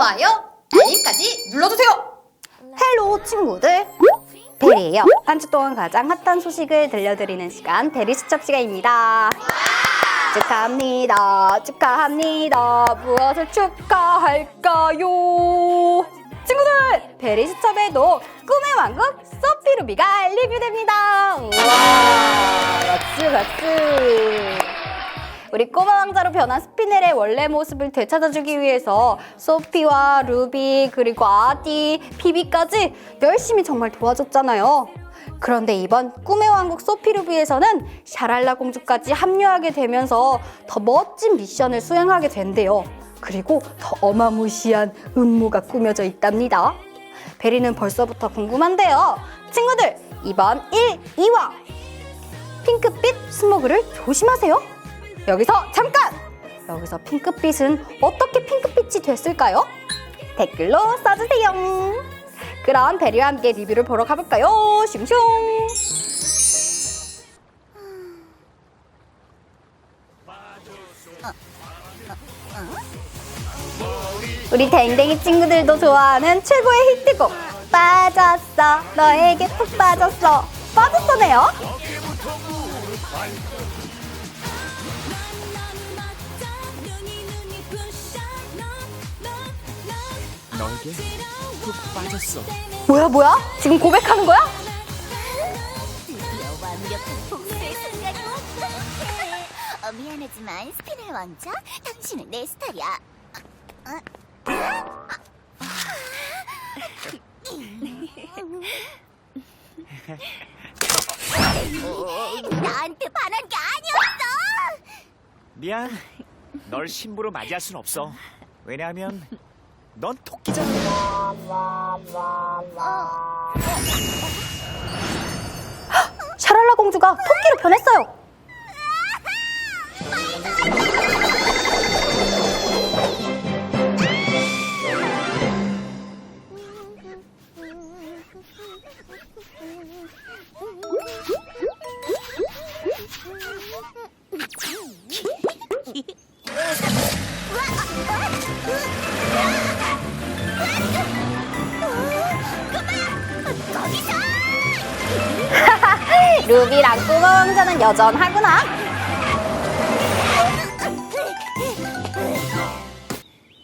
좋아요, 알림까지 눌러주세요. 헬로 친구들 베리예요. 한 주 동안 가장 핫한 소식을 들려드리는 시간 베리 수첩 시간입니다. 축하합니다. 축하합니다. 무엇을 축하할까요? 친구들 베리 수첩에도 꿈의 왕국 소피 루비가 리뷰됩니다. 우와 박수 박수. 우리 꼬마 왕자로 변한 스피넬의 원래 모습을 되찾아주기 위해서 소피와 루비 그리고 아디, 비비까지 열심히 정말 도와줬잖아요. 그런데 이번 꿈의 왕국 소피 루비에서는 샤랄라 공주까지 합류하게 되면서 더 멋진 미션을 수행하게 된대요. 그리고 더 어마무시한 음모가 꾸며져 있답니다. 베리는 벌써부터 궁금한데요. 친구들, 이번 1, 2화 핑크빛 스모그를 조심하세요. 여기서 잠깐! 여기서 핑크빛은 어떻게 핑크빛이 됐을까요? 댓글로 써주세요. 그럼 베리와 함께 리뷰를 보러 가볼까요? 슝슝! 우리 댕댕이 친구들도 좋아하는 최고의 히트곡 빠졌어 너에게 푹 빠졌어 빠졌어네요 너에게 푹 빠졌어. 뭐야 뭐야? 지금 고백하는 거야? 드디어 완벽한 복수의 순간이 왔다. 어, 미안하지만 스피넬 왕자, 당신은 내 스타일이야. 어? 나한테 미안. 널 신부로 맞이할 순 없어. 왜냐하면 넌 토끼잖아. 샤랄라 공주가 토끼로 변했어요. 여전하구나.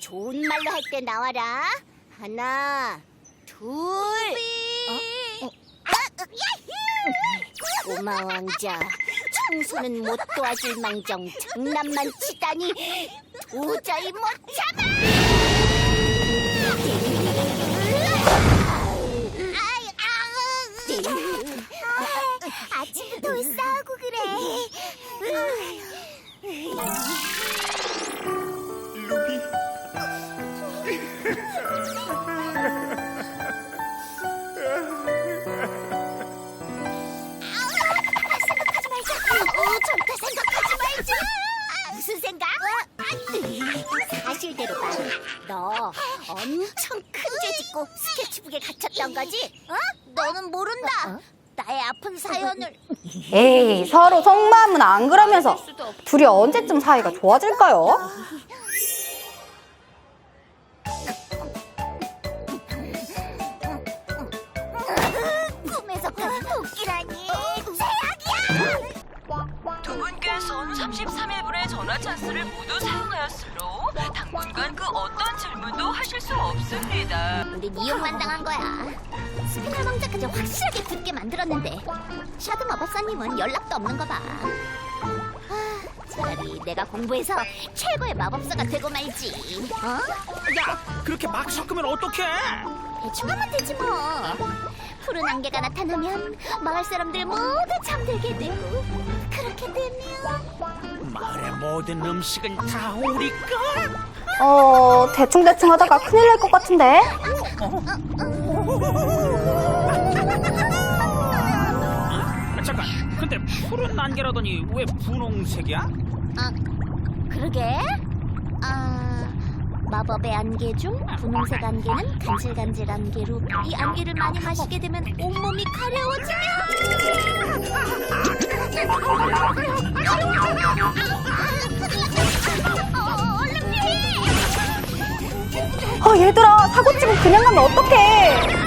좋은 말로 할 때 나와라. 하나, 둘. 어? 어? 꼬마 왕자, 청소는 못 도와줄 망정 장난만 치다니 도저히 못 참 거지? 어? 너는 모른다. 나의 아픈 사연을. 에이 서로 속마음은 안 그러면서 둘이 언제쯤 사이가 좋아질까요? 꿈에서 본 토끼라니. 최악이야. 두 분께서는 33일분의 전화 찬스를 모두 사용하였으므로 당분간 그 어떤 질문도 하실 수 없습니다. 우린 이용만 당한 거야. 스피널 왕자까지 확실하게 굳게 만들었는데 샤드 마법사님은 연락도 없는 거 봐. 아, 차라리 내가 공부해서 최고의 마법사가 되고 말지. 어? 야, 그렇게 막 섞으면 어떡해? 대충 하면 되지 뭐. 푸른 안개가 나타나면 마을 사람들 모두 잠들게 되고 그렇게 되면 마을의 모든 음식은 다 우리 거. 어 대충대충 하다가 큰일 날 것 같은데 아, 안개라더니 왜 분홍색이야? 아 그러게. 아 마법의 안개 중 분홍색 안개는 간질간질 안개로 이 안개를 많이 마시게 되면 온몸이 가려워지면 어, 얼른 피해! 아 얘들아 사고 치고 그냥 가면 어떡해?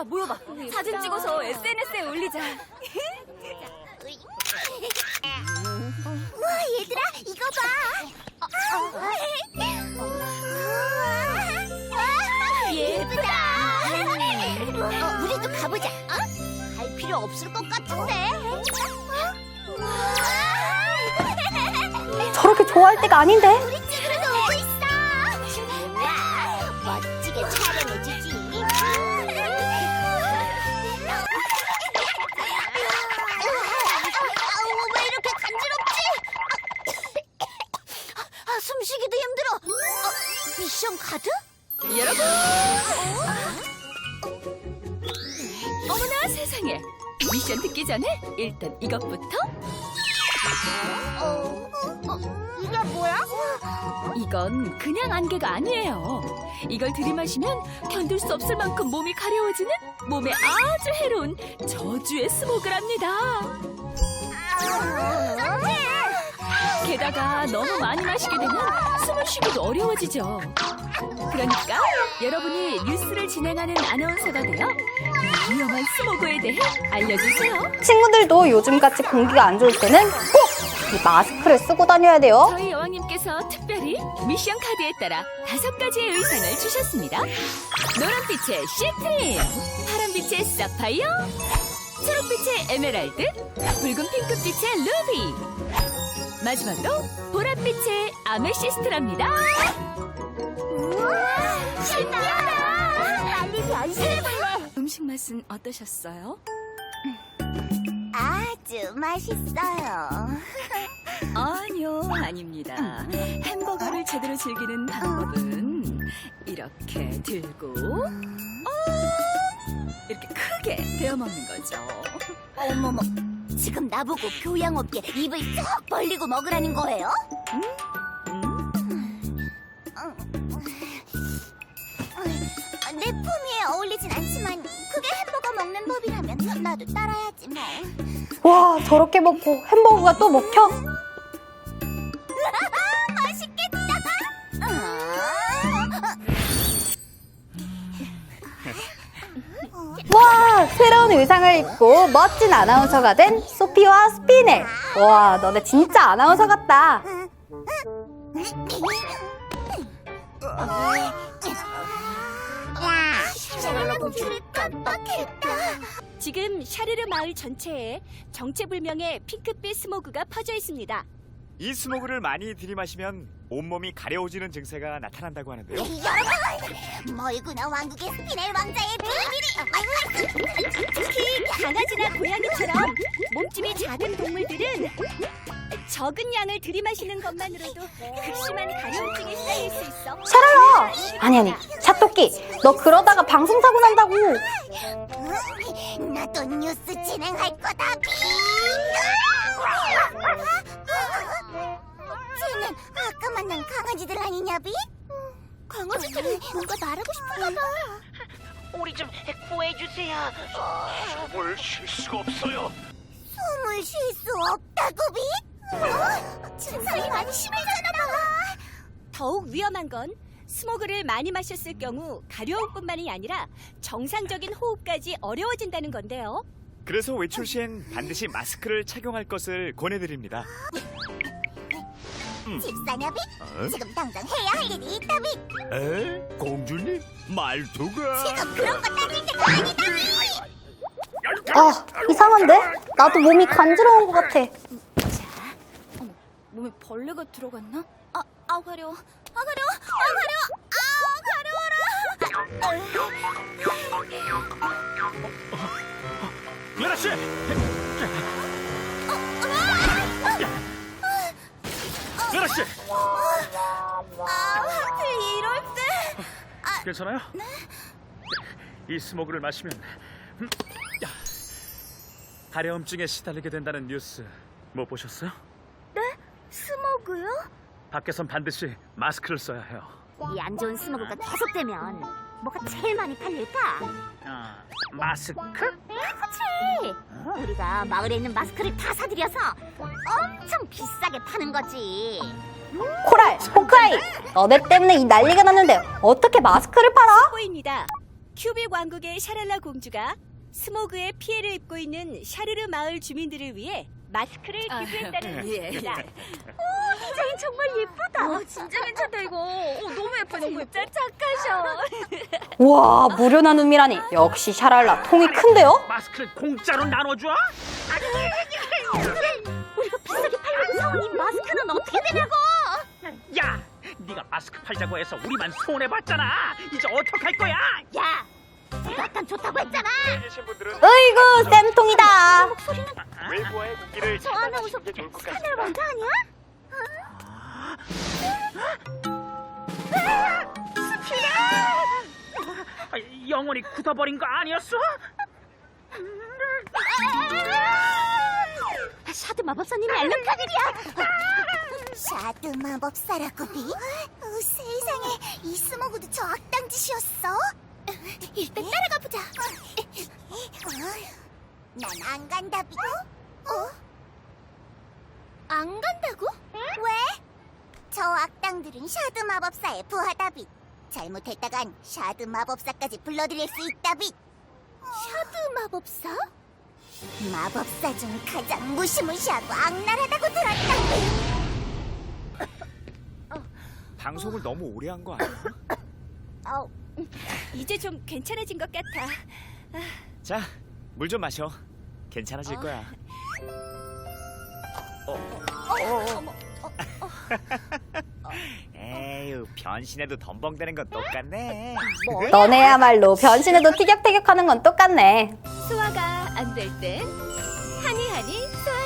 얘들아 모여봐. 사진 찍어서 SNS에 올리자. 우와 얘들아 이거 봐. 와, 예쁘다. 어, 우리도 가보자. 어? 갈 필요 없을 것 같은데. 저렇게 좋아할 때가 아닌데. 우리 어, 카드? 여러분. 어머나 세상에. 미션 듣기 전에 일단 이것부터. 어, 어, 이게 뭐야? 이건 그냥 안개가 아니에요. 이걸 들이마시면 견딜 수 없을 만큼 몸이 가려워지는 몸에 아주 해로운 저주의 스모그랍니다. 게다가 너무 많이 마시게 되면 숨을 쉬기도 어려워지죠. 그러니까 여러분이 뉴스를 진행하는 아나운서가 되어 이 위험한 스모그에 대해 알려주세요. 친구들도 요즘같이 공기가 안 좋을 때는 꼭 이 마스크를 쓰고 다녀야 돼요. 저희 여왕님께서 특별히 미션 카드에 따라 다섯 가지의 의상을 주셨습니다. 노란빛의 시트림, 파란빛의 사파이어, 초록빛의 에메랄드, 붉은 핑크빛의 루비, 마지막으로 보랏빛의 아메시스트랍니다. 우와, 신기하다. 빨리 변신해볼래. 음식 맛은 어떠셨어요? 아주 맛있어요. 아니요, 아닙니다. 햄버거를 제대로 즐기는 방법은 이렇게 들고 어, 이렇게 크게 베어 먹는 거죠. 어머머, 지금 나보고 교양없게 입을 쩍 벌리고 먹으라는 거예요? 음, 나도 따라야지 뭐. 와 저렇게 먹고 햄버거가 또 먹혀? 맛있겠다. 와 새로운 의상을 입고 멋진 아나운서가 된 소피와 스피넬. 와 너네 진짜 아나운서 같다. 야, 줄 깜빡했다. 지금 샤르르 마을 전체에 정체불명의 핑크빛 스모그가 퍼져 있습니다. 이 스모그를 많이 들이마시면 온몸이 가려워지는 증세가 나타난다고 하는데요. 여러분, 멀구나 왕국의 스피넬 왕자의 비밀이. 특히 강아지나 고양이처럼 몸집이 작은 동물들은 적은 양을 들이마시는 것만으로도 극심한 가려움증에 시달릴 수 있어. 샤라라. 아니 아니 샤토끼 너 그러다가 방송 사고 난다고. 나도 뉴스 진행할 거다. 쟤는 아까 만난 강아지들 아니냐, 비? 강아지들이 뭔가 말하고 싶은가 봐. 우리 좀 구해주세요. 숨을 쉴 수가 없어요. 숨을 쉴 수 없다고, 비? 어? 증상이 많이 심해졌나 봐. 더욱 위험한 건 스모그를 많이 마셨을 경우 가려움뿐만이 아니라 정상적인 호흡까지 어려워진다는 건데요. 그래서 외출 시엔 반드시 마스크를 착용할 것을 권해드립니다. 집사냐, 비? 지금 당장 해야 할 일이 있다, 비? 에? 공주님? 말투가... 지금 그런 거 따질 때가 아니다, 비? 아 이상한데? 나도 몸이 간지러운 것 같아. 몸에 벌레가 들어갔나? 아, 아 가려워. 아 가려워. 아 가려워. 아 가려워라. 유라 씨! 유라 씨! 아, 하필 이럴 때. 괜찮아요? 이 스모그를 마시면 음, 야. 가려움증에 시달리게 된다는 뉴스 못 보셨어요? 스모그요? 밖에선 반드시 마스크를 써야 해요. 이 안 좋은 스모그가 계속되면 뭐가 제일 많이 팔릴까? 아, 마스크? 그치 우리가 마을에 있는 마스크를 다 사들여서 엄청 비싸게 파는 거지. 코랄, 호크아이, 너네 때문에 이 난리가 났는데 어떻게 마스크를 팔아? 보입니다. 큐빅 왕국의 샤랄라 공주가 스모그에 피해를 입고 있는 샤르르 마을 주민들을 위해 마스크를 기부했다는 뉴스입니다. 디자인 정말 예쁘다. 진짜 괜찮다 이거. 너무 예뻐 너무 예뻐. 진짜 착하셔. 우와, 무료 나눔이라니. 역시 샤랄라 통이 큰데요? 마스크를 공짜로 나눠줘? 우리가 비싸게 팔려고 사온 이 마스크는 어떻게 되냐고? 야, 네가 마스크 팔자고 해서 우리만 손해 봤잖아. 이제 어떡할 거야? 야, 아까 좋다고 했잖아. 분들은 으이구, 쌤통이다. 외부와의 공기를 저 아나운서 스카넬 왕자 아니야? 아, 영원히 굳어버린 거 아니었어? 샤드 마법사님이 일이야. 샤드 마법사라고 비? 어, 세상에 이 스모그도 저 악당 짓이었어? 일단 따라가 보자. 난 안 간다 비. 어? 안 간다고? 왜? 저 악당들은 샤드 마법사의 부하다 빛. 잘못했다간 샤드 마법사까지 불러들일 수 있다 빛. 샤드 마법사? 마법사 중 가장 무시무시하고 악랄하다고 들었다. 방송을 너무 오래 한 거 아니야? 어, 이제 좀 괜찮아진 것 같아. 자, 물 좀 마셔. 괜찮아질 거야. 어, 어, 어. 에휴, 변신해도 덤벙대는 건 똑같네. 너네야말로 변신해도 티격태격하는 건 똑같네. 소화가 안 될 땐 하니 하니 소화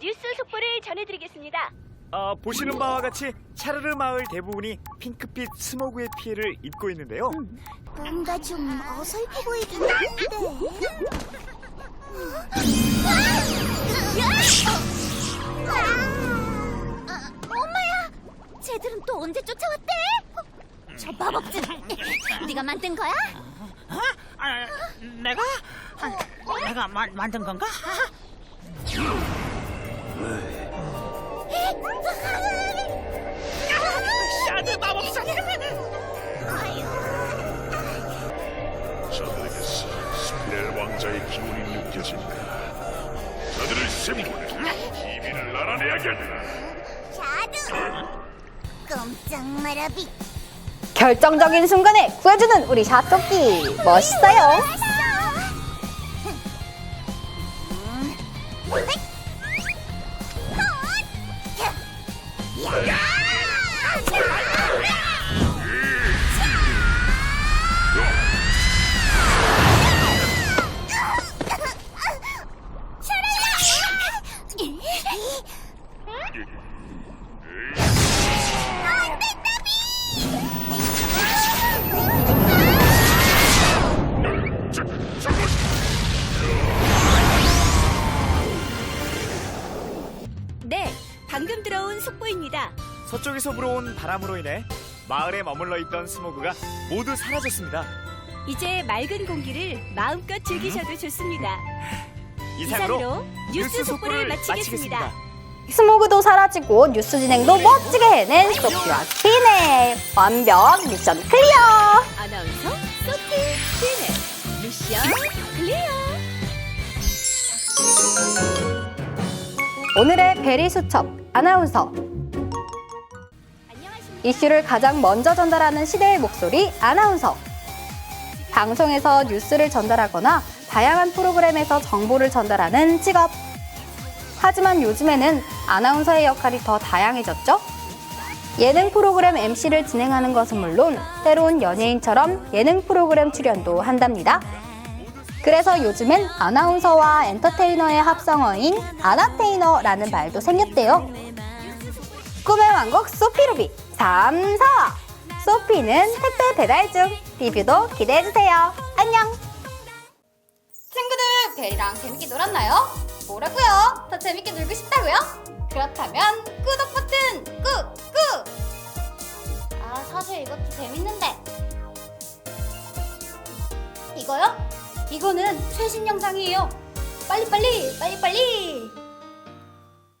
뉴스 속보를 전해드리겠습니다. 어, 보시는 바와 같이 차르르 마을 대부분이 핑크빛 스모그의 피해를 입고 있는데요. 뭔가 좀 어설퍼 보이긴 한데. 아, 엄마야, 쟤들은 또 언제 쫓아왔대? 저 마법진, 네가 만든 거야? 아, 내가? 아, 내가 마, 만든 건가? 샤드 마법사님! 저들에게서 스피렐 왕자의 기운이 느껴진다. 저들을 셈보내 비밀을 알아내야겠다. 자두, 꼼짝 마라 빛. 결정적인 순간에 구해주는 우리 샤토끼. 멋있어요. 바람으로 인해 마을에 머물러 있던 스모그가 모두 사라졌습니다. 이제 맑은 공기를 마음껏 즐기셔도 좋습니다. 이상으로 이상으로 뉴스 속보를 마치겠습니다. 스모그도 사라지고 뉴스 진행도 멋지게 해낸 소피와 스피네. 완벽 미션 클리어. 아나운서 소피 스네 미션 클리어. 오늘의 베리 수첩 아나운서. 이슈를 가장 먼저 전달하는 시대의 목소리 아나운서. 방송에서 뉴스를 전달하거나 다양한 프로그램에서 정보를 전달하는 직업. 하지만 요즘에는 아나운서의 역할이 더 다양해졌죠? 예능 프로그램 MC를 진행하는 것은 물론 때론 연예인처럼 예능 프로그램 출연도 한답니다. 그래서 요즘엔 아나운서와 엔터테이너의 합성어인 아나테이너라는 말도 생겼대요. 꿈의 왕국 소피루비 3, 4 소피는 택배 배달 중 리뷰도 기대해주세요. 안녕 친구들, 베리랑 재밌게 놀았나요? 뭐라고요? 더 재밌게 놀고 싶다고요? 그렇다면 구독 버튼 꾹꾹! 아 사실 이것도 재밌는데 이거요? 이거는 최신 영상이에요 빨리빨리 빨리빨리